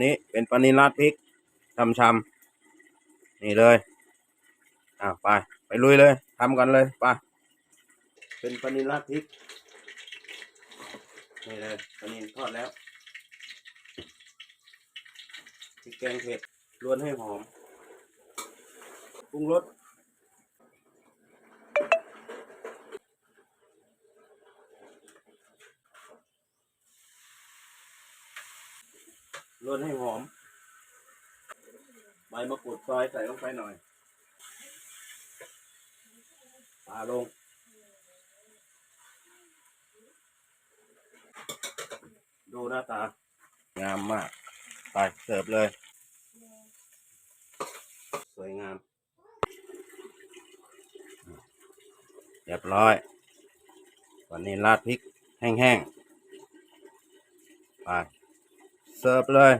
นี่เป็นปลานิลราดพริกชำชำนี่เลยอ้าวไป ไปลุยเลยทำกันเลยไปเป็นปลานิลราดพริกนี่เลยปลานิลทอดแล้วพริกแกงเผ็ดรวนให้หอมปรุงรส รวนให้หอม ใบมะกรูดซอยใส่ลงไปหน่อยปลาลง ดูหน้าตา งามมากไปเสิร์ฟเลย สวยงาม เรียบร้อย วันนี้ราดพริกแห้งๆ ไป સપ્લાય